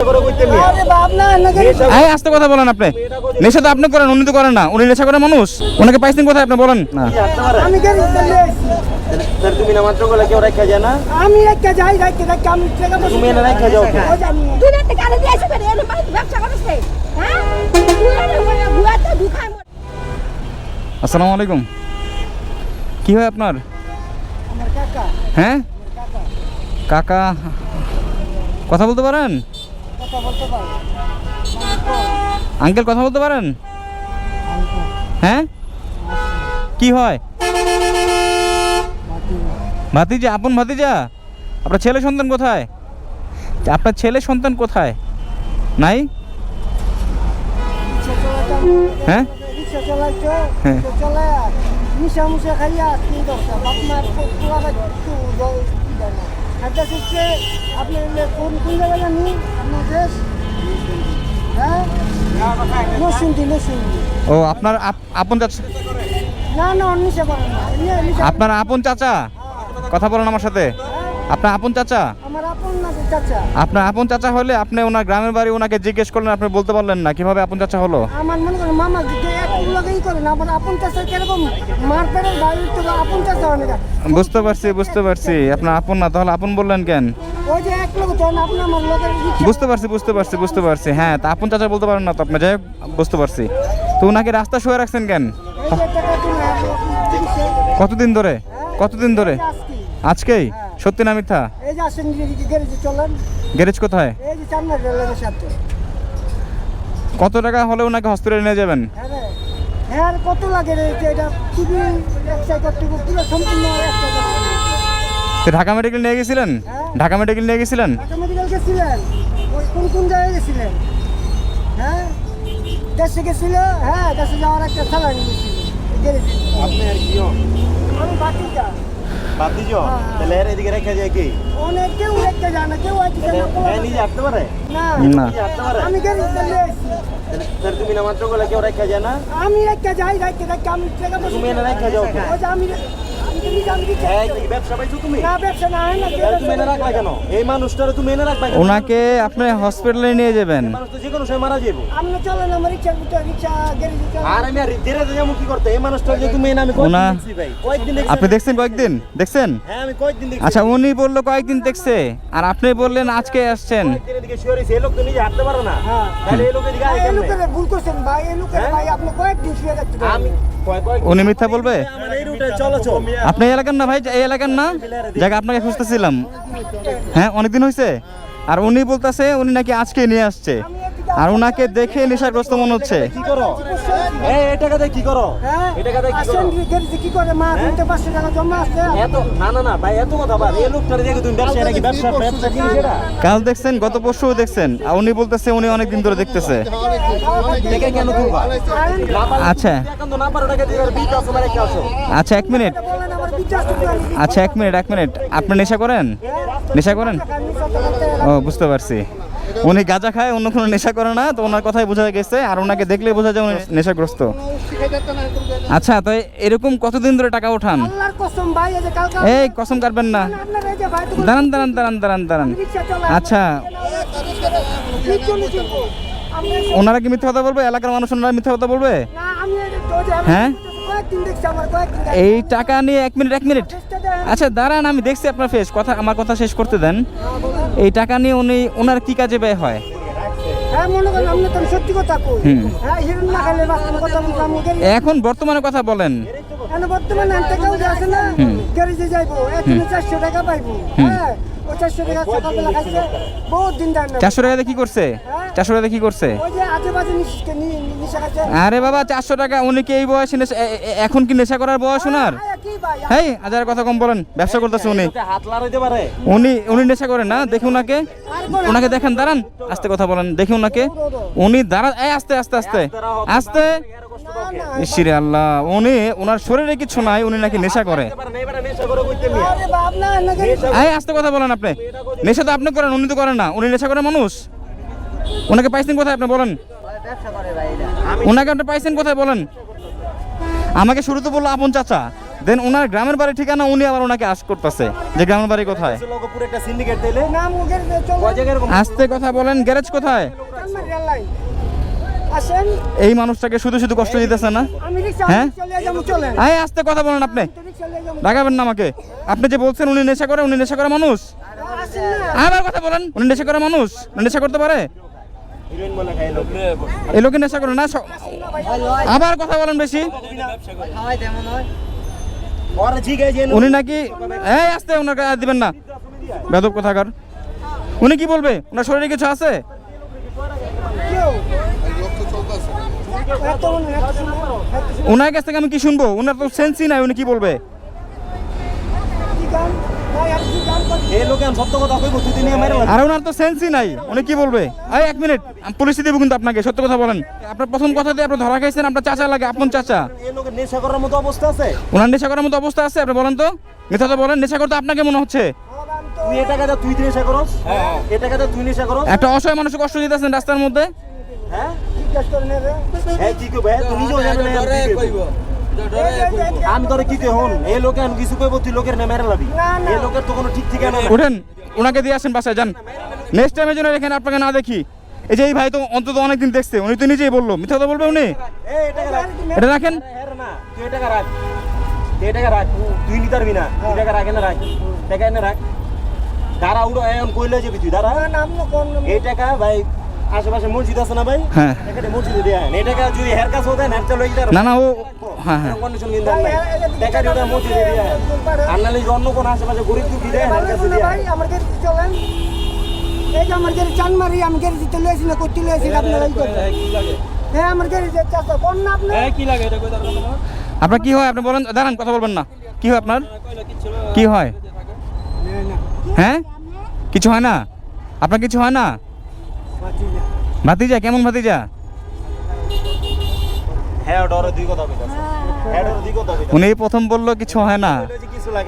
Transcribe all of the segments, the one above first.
আরে বাপ না নাকি এই আস্তে কথা বলেন আপনি। নেশা তো আপনি করেন উনি তো করেন না। উনি নেশা করে মানুষ। ওনাকে পাইছেন কোথায় আপনি বলেন। না। তুমি মাত্র কেউ রেখে যায় না? আমি একটা যাই রাখতে রাখতে আমি তুমি এনে রেখে যাও ওই যে আমি দুই লাখ টাকা দিয়ে আসবে এর ব্যবসা করছে হ্যাঁ? বুয়াতে আসসালামু আলাইকুম। কি হয় আপনার? আমার কাকা। হ্যাঁ? কাকা কথা বলতে পারেন? আঙ্কেল কথা বলতে পারেন? হ্যাঁ? কি হয়? ভাতিজা। আপন ভাতিজা আপনার ছেলে সন্তান কোথায়? আপনার ছেলে সন্তান কোথায়? নাই? হ্যাঁ? হ্যাঁ। একটু হচ্ছে আপনি কোন কোন জায়গায় জানি? আপনার দেশ? হ্যাঁ? নসুন্দি নসুন্দি ও আপনার আপন চাচা? না না আপনার আপন চাচা? কথা বলেন আমার সাথে। আপনার আপন চাচা? আমার আপন না চাচা। আপনার আপন চাচা হলে আপনি ওনার গ্রামের বাড়ি ওনাকে জিজ্ঞেস করলেন আপনি বলতে পারলেন না কীভাবে আপন চাচা হলো? আমার মনে করেন মামা যে এক লগেই করেন আমার আপন চাচা কীরকম? বাড়ির তো আপন চাচা অনেক বুঝতে পারছি বুঝতে পারছি আপনার আপন না তাহলে আপন বললেন কেন? ওই যে এক লোক তখন আপনি আমার লোকের বুঝতে পারছি বুঝতে পারছি বুঝতে পারছি। হ্যাঁ তা আপন চাচা বলতে পারেন না তো আপনি যাই বুঝতে পারছি। তো ওনাকে রাস্তা শুয়ে রাখছেন কেন? কতদিন ধরে? কতদিন ধরে? আজকে আজকেই? সত্যি না মিথ্যা? এই যে আসেন গ্যারেজে চলেন। গ্যারেজ কোথায়? এই যে সামনে রেলের সাথে। কত টাকা হলে ওনাকে হসপিটালে নিয়ে যাবেন? হ্যাঁ হ্যাঁ আর কত লাগে রে? যে এটা খুবই একসাই করতে পুরো সম্পূর্ণ তো ঢাকা মেডিকেল নিয়ে গেছিলেন? হ্যাঁ। ঢাকা মেডিকেল নিয়ে গেছিলেন? ঢাকা মেডিকেল গেছিলেন। ওই কোন কোন জায়গায় গেছিলেন? হ্যাঁ? দেশে গেছিল? হ্যাঁ দেশে যাওয়ার একটা স্যালারি গেছিল গ্যারেজে। আপনি আর কি আমি বাকিটা। বাদ দিছ হ্যাঁ। তাহলে এর এদিকে রেখে যায় কি? অনেক কেউ রেখে জানে না কেউ আইতে জানে এ নিজে আসতে পারে? না। না। আমি কেন চলে তাহলে তুমি না মাত্র বলে কেউ রেখে যায় না? আমি রেখে যাই রেখে রেখে আমি তুমি না রেখে যাও। আমি ওনাকে আপনি হসপিটালে নিয়ে যাবেন। যে কোনো সময় মারা যাব আপনি দেখছেন কয়েকদিন? দেখছেন? হ্যাঁ আমি কয়েকদিন দেখছি। আচ্ছা উনি বলল কয়েকদিন দেখছে। আর আপনি বললেন আজকে আসছেন। কয়েকদিন এদিকে শুয়ে রয়েছে। এই লোক তো নিজে হাঁটতে পারে না। হ্যাঁ। তাহলে এই লোক এদিকে আয় এই কেমনে? লোকের ভুল করছেন ভাই এই লোকের হ্যাঁ? উনি মিথ্যা বলবে? আপনি এই এলাকার না ভাই? এই এলাকার না? জায়গা আপনাকে খুঁজতেছিলাম। হ্যাঁ অনেকদিন হয়েছে আর উনি বলতেছে উনি নাকি আজকে নিয়ে আসছে। আর ওনাকে দেখে নেশাগ্রস্ত মনে হচ্ছে। কি করো? এই এই টাকা দিয়ে কি করো? এই টাকা দিয়ে কি আসেন করো? গ্যারেজে কি করে? মা দিতে পাঁচশো টাকা জমা আছে। এত না না না ভাই এত কথা বাদ। এই লোকটারে দেখে তুমি ব্যবসা নাকি ব্যবসা ব্যবসা জিনিস এটা কাল দেখছেন গত পরশু দেখছেন। আর উনি বলতেছে উনি অনেক দিন ধরে দেখতেছে। আচ্ছা। আছে মানে আচ্ছা এক মিনিট। আচ্ছা এক মিনিট এক মিনিট। আপনি নেশা করেন? নেশা করেন? ও বুঝতে পারছি। উনি গাঁজা খায় অন্য কোনো নেশা করে না তো ওনার কথাই বোঝা গেছে আর ওনাকে দেখলে বোঝা যায় উনি নেশাগ্রস্ত। আচ্ছা তো এরকম কতদিন ধরে টাকা ওঠান? এই কসম কাটবেন না। দাঁড়ান দাঁড়ান দাঁড়ান দাঁড়ান দাঁড়ান। আচ্ছা। ওনারা কি মিথ্যা কথা বলবে? এলাকার মানুষ ওনারা মিথ্যা কথা বলবে? হ্যাঁ? এই টাকা নিয়ে এক মিনিট এক মিনিট। আচ্ছা দাঁড়ান আমি দেখছি আপনার ফেস কথা আমার কথা শেষ করতে দেন। এই টাকা নিয়ে উনি ওনার কি কাজে ব্যয় হয়? হ্যাঁ। হ্যাঁ এখন বর্তমানে কথা বলেন। এখন বর্তমানে আনতে কেউ যে আছে না গ্যারেজে যাইবো। একদিনে চারশো টাকা পাইবো। হ্যাঁ ওই চারশো টাকা সকালবেলা খাইছে বহুত দিন দেন চারশো টাকা কি করছে? চারশো টাকা দিয়ে কি করছে? ওই যে আজে বাজে নিশকে নিশা খাইছে। আরে বাবা চারশো টাকা উনি কি এই বয়সে এখন কি নেশা করার বয়স ওনার হ্যাঁ কি ভাই? হাজার কথা কম বলেন ব্যবসা করতেছে উনি। উনি উনি নেশা করেন না দেখি ওনাকে ওনাকে দেখেন দাঁড়ান আস্তে কথা বলেন দেখি ওনাকে উনি দাঁড়ান আস্তে আস্তে আস্তে। আস্তে। ইসিরে আল্লাহ উনি ওনার শরীরে কিছু নাই উনি নাকি নেশা করে। পারে না এবারে নেশা করে কইতে নিয়ে আরে বাপ না নাকি এই আস্তে কথা বলেন আপনি। নেশা তো আপনি করেন উনি তো করেন না। উনি নেশা করে মানুষ। ওনাকে পাইছেন কোথায় আপনি বলেন? ওনাকে আপনি পাইছেন কোথায় বলেন? আমাকে শুরুতে বলল আপন চাচা দেন ওনার গ্রামের বাড়ি ঠিকানা উনি আবার ওনাকে আশ করতেছে যে গ্রামের বাড়ি কোথায়? লোক পুরো একটা সিন্ডিকেট দিলে নাম ওদের চলো কয় জায়গায় এরকম? আস্তে কথা বলেন গ্যারেজ কোথায়? এই মানুষটাকে শুধু শুধু কষ্ট দিতেছে না? হ্যাঁ? হ্যাঁ? আস্তে কথা বলেন আপনি। রাগাবেন না আমাকে। আপনি যে বলছেন উনি নেশা করে উনি নেশা করে মানুষ। আবার কথা বলেন উনি নেশা করে মানুষ। নেশা করতে পারে? এই লোকে নেশা করে না আবার কথা বলেন বেশি। উনি নাকি এই আসতে গায়ে দিবেন না। বেদব কথাকার? উনি কি বলবে? ওনার শরীরে কিছু আছে? ওনার কাছ থেকে আমি কি শুনব? ওনার তো সেন্সই নাই উনি কি বলবে? কি আর আর ওনার তো সেন্সই নাই উনি কি বলবে? এই এক মিনিট আমি পুলিশে দেবো কিন্তু আপনাকে সত্য কথা বলেন। আপনার প্রথম কথা দিয়ে আপনি ধরা খাইছেন আপনার চাচা লাগে আপন চাচা। নেশা করার মতো অবস্থা আছে? ওনার নেশা করার মতো অবস্থা আছে আপনি বলেন তো। মিথ্যা তো বলেন নেশা করতে আপনাকে মনে হচ্ছে? আমার গান তো- তুই এটা কাজে তুই নেশা করস? এটা কাজে তুই নেশা করস? একটা অসহায় মানুষ কষ্ট দিতেছেন রাস্তার মধ্যে? হ্যাঁ? জিজ্ঞেস করে নেবে। হ্যাঁ কি কইবে? তুই নিজেও জানে না আমি কি কইব। এই যে- এই যে- আমি তোরে কি হন এই লোকে কিছু কইব তুই লোকের না মেরে লাবি। এই লোকের তো কোনো ঠিক ঠিকানা না উঠেন ওনাকে দিয়ে আসেন বাসায় যান। নেক্সট টাইমের জন্য এখানে আপনাকে না দেখি। এই যে এই ভাই তো অন্তত অনেকদিন দেখছে উনি তো নিজেই বলল। মিথ্যা কথা বলবে উনি? এটা রাখ। এটা রাখেন। তুই এটা রাখ। তুই এটা রাখ। তুই নি পারবি না। তুই টাকা রাখ না রাখ। টাকা এনে রাখ। দাঁড়া উড়ো এখন কইলে যাবি তুই দাঁড়া। না, নাম না, কোন নাম? এই টাকা ভাই আশেপাশে মসজিদ আছে না ভাই? হ্যাঁ। এখানে মসজিদে দেয়া এই টাকা যদি হের কাছে হতে না চলো না না ও হ্যাঁ হ্যাঁ। কন্ডিশন কিন্তু নাই। টাকা দিতে মসজিদে দেয়া আর নালে অন্য কোনো আশেপাশে গরিব দুঃখী দেয় ভালো কাছে দেয়া ভাই, আমার চলেন। এই যে আমার গাড়ি চানমারি, আমি গাড়ি দিতে লইছি না, করতে লইছি, আপনারা এই করবেন। হ্যাঁ, আমার চাচা, কোন না আপনি? আপনার কি হয়? আপনি বলেন দাঁড়ান কথা বলবেন না। কি হয় আপনার? কি হয়? হ্যাঁ? কিছু হয় না? আপনার কিছু হয় না? ভাতিজা কেমন ভাতিজা? হ্যাঁ ডরে দুই কথা কইতাছে। হ্যাঁ ডরে দুই কথা কইতাছে। উনি প্রথম বলল কিছু হয় না।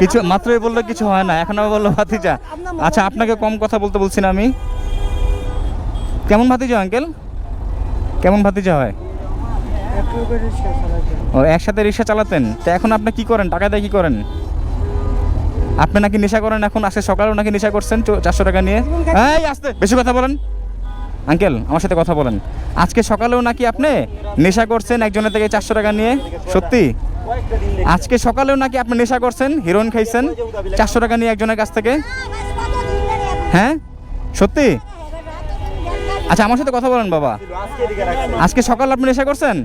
কিছু মাত্রই বলল কিছু হয় না। এখন আবার বলল ভাতিজা আচ্ছা আপনাকে কম কথা বলতে বলছি না আমি। কেমন ভাতিজা আঙ্কেল? কেমন ভাতিজা হয়। ও একসাথে রিক্সা চালাতেন? তো এখন আপনি কি করেন? টাকা দিয়ে কি করেন? আপনি নাকি নেশা করেন এখন? আজকে সকালেও নাকি নেশা করছেন চারশো টাকা নিয়ে? এই আসতে বেশি কথা বলেন। আঙ্কেল, আমার সাথে কথা বলেন। আজকে সকালেও নাকি আপনি নেশা করছেন একজনের থেকে চারশো টাকা নিয়ে? সত্যি। আজকে সকালেও নাকি আপনি নেশা করছেন, হিরোইন খাইছেন, চারশো টাকা নিয়ে একজনের কাছ থেকে? হ্যাঁ? সত্যি? আচ্ছা আমার সাথে কথা বলেন বাবা। আজকে সকালে আপনি নেশা করছেন?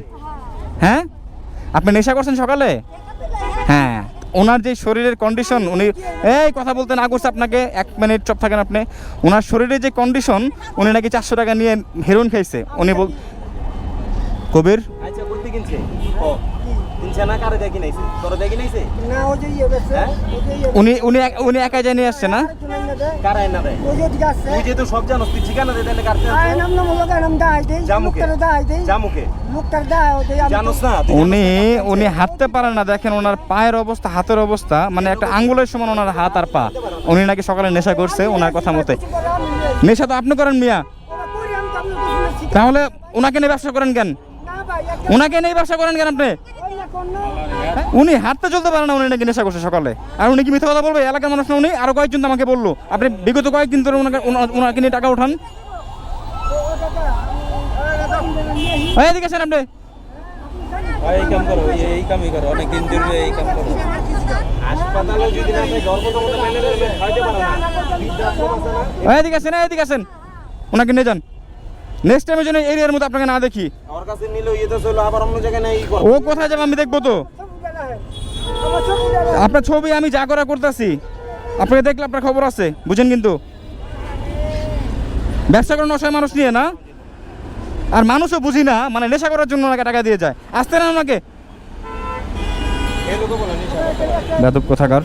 হ্যাঁ? আপনি নেশা করছেন সকালে? ওনার যে শরীরের কন্ডিশন উনি এই কথা বলতে না করছে আপনাকে, এক মিনিট চপ থাকেন আপনি। ওনার শরীরের যে কন্ডিশন উনি নাকি চারশো টাকা নিয়ে হেরোইন খাইছে। উনি বল কবির? আচ্ছা কিনছে না কারে দেখি নাইছে তোর দেখি নাইছে না, ওই যে ইয়ে হ্যাঁ? ইয়ে উনি উনি উনি একাই জানিয়ে আসছে না? বেচছে, না, না দেয়। কারা না দেয় ওই যে ওদিকে আসছে। তুই যেহেতু সব জানোস তুই ঠিকানা দে তাহলে কার আয়, নাম নাম হলো গায়ে, নাম দাহাই দেই, জামুকে। লোকটারে দাহাই দেই, জামুকে। লোকটার দাহাই দেই, জানোস না উনি উনি হাঁটতে পারেন না দেখেন ওনার পায়ের অবস্থা হাতের অবস্থা মানে একটা আঙ্গুলের সমান ওনার হাত আর পা। উনি নাকি সকালে নেশা করছে ওনার কথা মতে। নেশা তো আপনি করেন মিয়া। তাহলে ওনাকে নিয়ে ব্যবসা করেন কেন? না ভাই, ওনাকে নিয়ে ব্যবসা করেন কেন আপনি? উনি হাঁটতে চলতে পারে না উনি নাকি নেশা করছে সকালে। আর উনি কি মিথ্যা কথা বলবে? এলাকার মানুষ না উনি? আরও কয়েকজন আমাকে বলল। আপনি বিগত কয়েকদিন ধরে ওনাকে ওনাকে নিয়ে টাকা উঠান এদিকে আসেন আপনি। এই কাম করো এই এই কামই করো অনেক দিন ধরে এই কাম করো। হাসপাতালে যদি না খাইতে এদিকে আসেন এদিকে আসেন। ওনাকে নিয়ে যান। নেক্সট টাইমের জন্য এরিয়ার মধ্যে আপনাকে না দেখি। আমার কাছে নিলে ইয়ে চলো আবার অন্য জায়গায় নেই ও কোথায় যাবে আমি দেখব তো। আপনার ছবি আমি যা করা করতেছি আপনাকে দেখলে আপনার খবর আছে বুঝেন কিন্তু। ব্যবসা করেন অসহায় মানুষ নিয়ে না? আর মানুষও বুঝি না মানে নেশা করার জন্য ওনাকে টাকা দিয়ে যায়। আসতে না ওনাকে বেদব কোথাকার?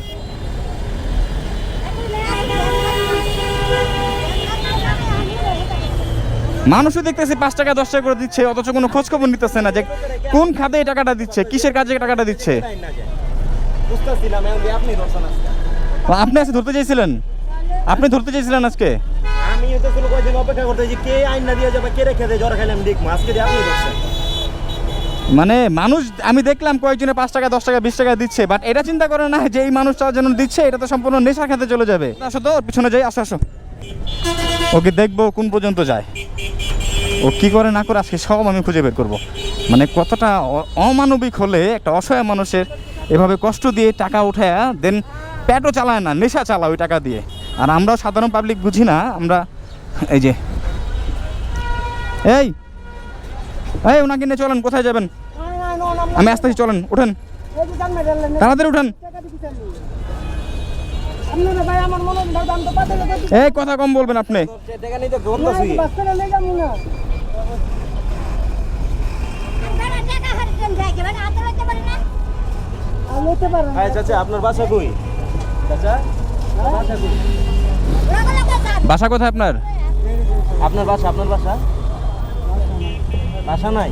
মানুষও দেখতেছে পাঁচ টাকা দশ টাকা করে দিচ্ছে অথচ কোনো খোঁজ খবর নিতেছে না যে কোন খাতে এই টাকাটা দিচ্ছে কিসের কাজে টাকাটা দিচ্ছে। আপনি আজকে। ধরতে চাইছিলেন? আপনি ধরতে চাইছিলেন আজকে? আমি তো কোনো কয়েকদিন অপেক্ষা করতে কে আইন না দিয়ে যাবে কে রেখে দেয় জ্বর দেখব আজকে দিয়ে আপনি ধরছেন। মানে মানুষ আমি দেখলাম কয়েকজনে পাঁচ টাকা দশ টাকা বিশ টাকা দিচ্ছে বাট এটা চিন্তা করে না যে এই মানুষটা যেন দিচ্ছে এটা তো সম্পূর্ণ নেশা খেতে চলে যাবে। আসো তো পিছনে যাই আসো আসো। ওকে দেখব কোন পর্যন্ত যায়। কি করে না করে আজকে সব আমি খুঁজে বের করব। মানে কতটা অমানবিক হলে একটা অসহায় মানুষের এভাবে কষ্ট দিয়ে টাকা উঠায় দেন প্যাটও চালায় না, নেশা চালায় ওই টাকা দিয়ে। আর আমরাও সাধারণ পাবলিক বুঝি না, আমরা এই যে, এই এই ওনাকে নিয়ে চলেন, কোথায় যাবেন? আমি আসতেছি, চলেন, উঠেন। তাড়াতাড়ি উঠেন। এই কথা কম বলবেন আপনি। বাস কোথায় আপনার? আপনার বাসা আপনার বাসা? বাসা নাই।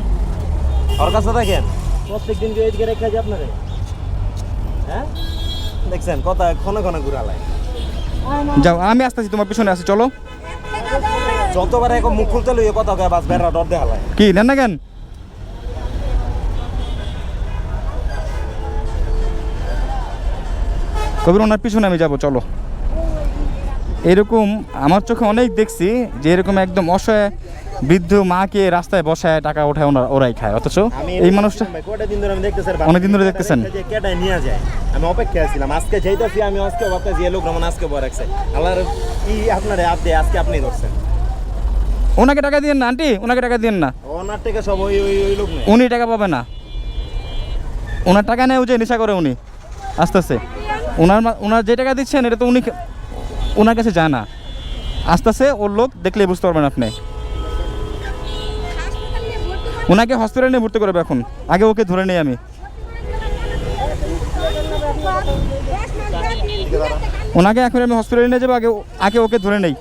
ওর কাছে দেখেন। প্রত্যেক দিন এদিকে রেখে আপনারে। হ্যাঁ? দেখছেন কথা ক্ষণে ক্ষণে ঘুরালায়। যাও আমি আসতেছি তোমার পিছনে আছি চলো। যতবার এখন মুখ খুলতে লইয়ে কথা কয় বাস বেড়া ডর দেখালায় কি নেন না কেন? কবির ওনার পিছনে আমি যাব চলো। এরকম আমার চোখে অনেক দেখছি যে এরকম একদম অসহায় বৃদ্ধ মাকে রাস্তায় বসায় টাকা ওঠায় ওনারা ওরাই খায়। অথচ এই মানুষটা কয়টা দিন ধরে আমি দেখতেছি অনেকদিন ধরে দেখতেছেন? কেটায় নিয়ে যায়। আমি অপেক্ষা ছিলাম আজকে যাইতেছি আমি আজকে ভাবতেছি এই লোক রমন আজকে বড় রাখছে। আল্লাহর ই আপনারে আপ দিয়ে আজকে আপনি ধরছেন। ওনাকে টাকা দিয়েন না আন্টি? ওনাকে টাকা দিয়েন না। ওনার থেকে সব ওই ওই ওই লোক উনি টাকা পাবে না। ওনার টাকা নেয় ও যে নেশা করে উনি। আস্তে আস্তে ওনার ওনার যে টাকা দিচ্ছেন এটা তো উনি ওনার কাছে যায় না। আস্তে আস্তে ওর লোক দেখলে বুঝতে পারবেন আপনি। ওনাকে হসপিটালে নিয়ে ভর্তি করবে এখন। আগে ওকে ধরে নেই আমি। ওনাকে এখন আমি হসপিটালে নিয়ে যাব, আগে আগে ওকে ধরে নেই।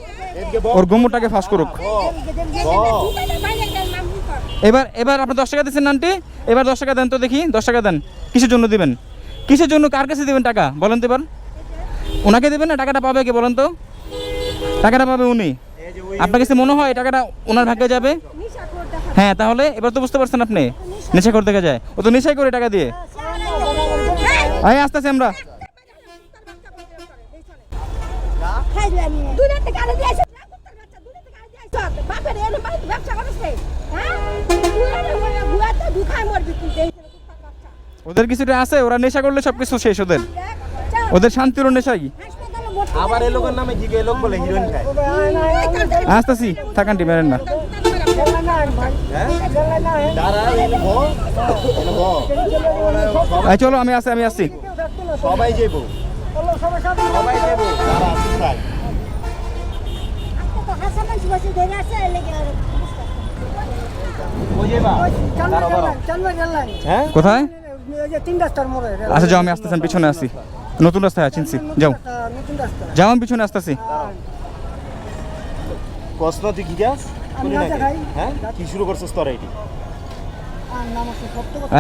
ওর গোমরটাকে ফাঁস করুক। এবার এবার আপনি দশ টাকা দিচ্ছেন না আন্টি এবার দশ টাকা দেন তো দেখি, দশ টাকা দেন। কিসের জন্য দিবেন? কিসের জন্য কার কাছে দিবেন টাকা? বলেন তো এবার। ওনাকে দেবেন না? টাকাটা পাবে কে বলেন তো? টাকাটা পাবে উনি। আপনার কাছে মনে হয় টাকাটা ওনার ভাগ্যে যাবে? হ্যাঁ তাহলে এবার তো বুঝতে পারছেন আপনি। নেশা করতে যায়। ও তো নেশাই করে টাকা দিয়ে। আয় আস্তে আস্তে আমরা। ওদের কিছুটা আছে ওরা নেশা করলে সব কিছু শেষ ওদের। ওদের শান্তির নেশাই। হাসপাতালে ভর্তি আবার এই লোকের নামে কি এই লোক বলে হিরোইন খায়। আসতেছি থাকান্টি মেরেন না হ্যাঁ দাঁড়া এই ভ এনে ভ এই চলো আমি আসছি আমি আসছি সবাই দাঁড়া হ্যাঁ? কোথায়? আচ্ছা যাও আমি আসতেছি আমি পিছনে আসছি নতুন রাস্তায় আছি, চিনছি। যাও। যাও আমি পিছনে আসতেছি। কষ্ট তুই কি গাছ। হ্যাঁ? কি শুরু করছিস তোর কথা।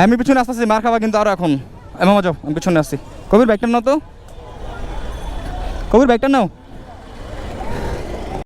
আমি পিছনে আসতেছি মার খাবা কিন্তু আরও এখন। এমন মামা যাও আমি পিছনে আসছি। কবির ব্যাগটা নাও তো। কবির ব্যাগটা নাও।